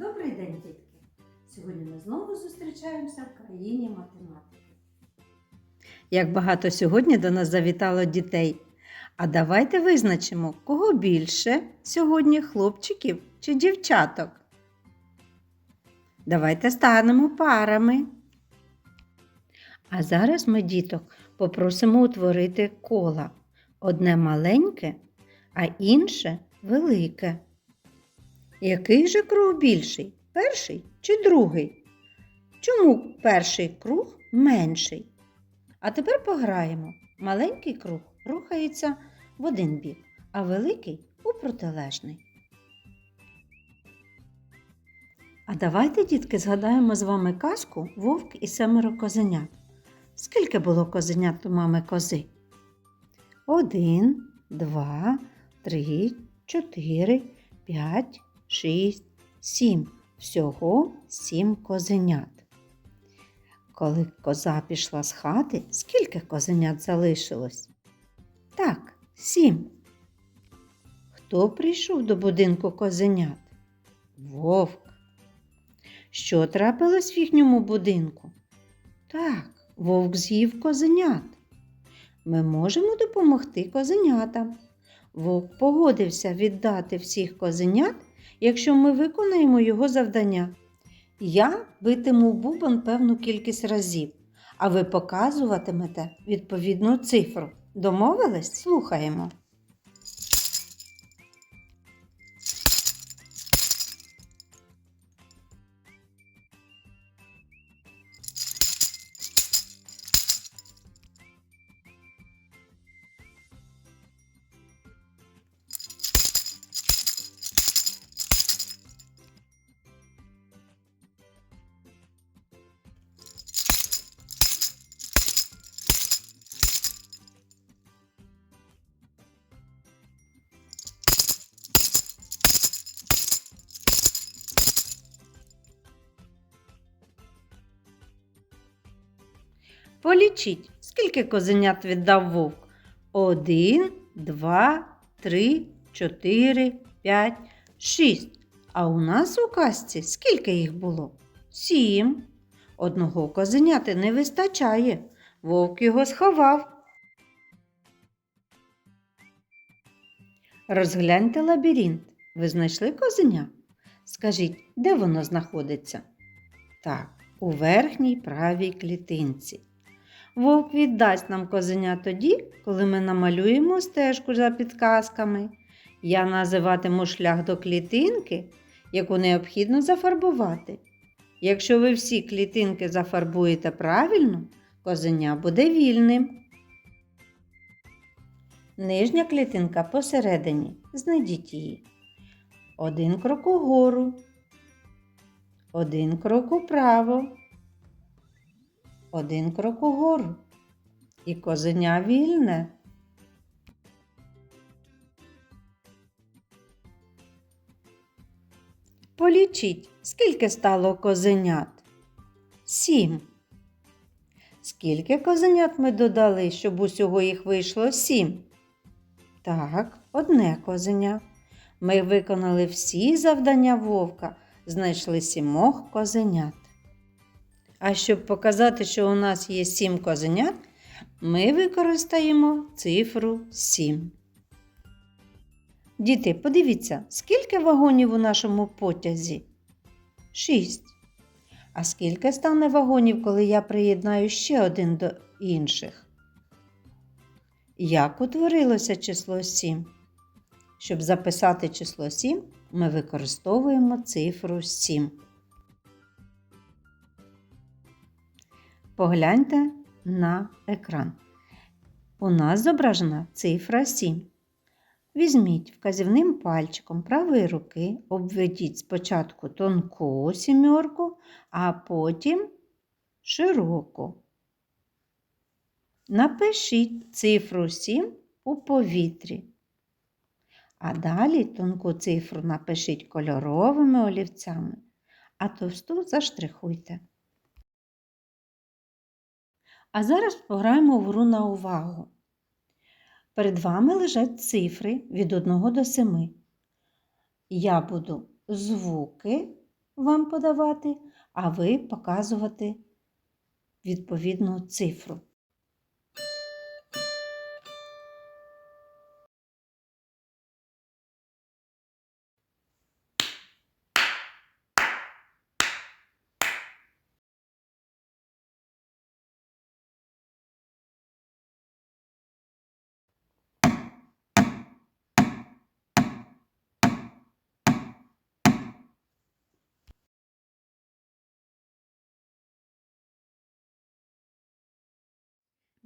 Добрий день, дітки! Сьогодні ми знову зустрічаємося в країні математики. Як багато сьогодні до нас завітало дітей. А давайте визначимо, кого більше сьогодні хлопчиків чи дівчаток. Давайте станемо парами. А зараз ми діток попросимо утворити кола. Одне маленьке, а інше велике. Який же круг більший? Перший чи другий? Чому перший круг менший? А тепер пограємо. Маленький круг рухається в один бік, а великий у протилежний. А давайте, дітки, згадаємо з вами казку Вовк і семеро козенят. Скільки було козенят у мами кози? Один, два, три, чотири, п'ять, шість, сім. Всього сім козенят. Коли коза пішла з хати, скільки козенят залишилось? Так, сім. Хто прийшов до будинку козенят? Вовк. Що трапилось в їхньому будинку? Так, вовк з'їв козенят. Ми можемо допомогти козенятам. Вовк погодився віддати всіх козенят, якщо ми виконаємо його завдання. Я битиму бубон певну кількість разів, а ви показуватимете відповідну цифру. Домовились? Слухаємо. Полічіть, скільки козенят віддав вовк? Один, два, три, чотири, п'ять, шість. А у нас у казці скільки їх було? Сім. Одного козеняти не вистачає. Вовк його сховав. Розгляньте лабіринт. Ви знайшли козеня? Скажіть, де воно знаходиться? Так, у верхній правій клітинці. Вовк віддасть нам козеня тоді, коли ми намалюємо стежку за підказками. Я називатиму шлях до клітинки, яку необхідно зафарбувати. Якщо ви всі клітинки зафарбуєте правильно, козеня буде вільним. Нижня клітинка посередині. Знайдіть її. Один крок угору. Один крок управо. Один крок угору. І козеня вільне. Полічіть, скільки стало козенят? Сім. Скільки козенят ми додали, щоб усього їх вийшло сім? Так, одне козеня. Ми виконали всі завдання вовка, знайшли сімох козенят. А щоб показати, що у нас є сім козенят, ми використаємо цифру 7. Діти, подивіться, скільки вагонів у нашому потязі? Шість. А скільки стане вагонів, коли я приєднаю ще один до інших? Як утворилося число 7? Щоб записати число 7, ми використовуємо цифру 7. Погляньте на екран. У нас зображена цифра 7. Візьміть вказівним пальчиком правої руки, обведіть спочатку тонку сімерку, а потім широку. Напишіть цифру 7 у повітрі. А далі тонку цифру напишіть кольоровими олівцями, а товсту заштрихуйте. А зараз пограємо в гру на увагу. Перед вами лежать цифри від 1 до 7. Я буду звуки вам подавати, а ви показувати відповідну цифру.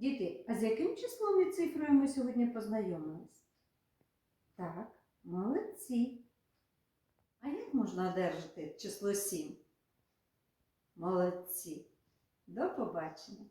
Діти, а з яким числом і цифрою ми сьогодні познайомились? Так, молодці. А як можна одержати число 7? Молодці. До побачення.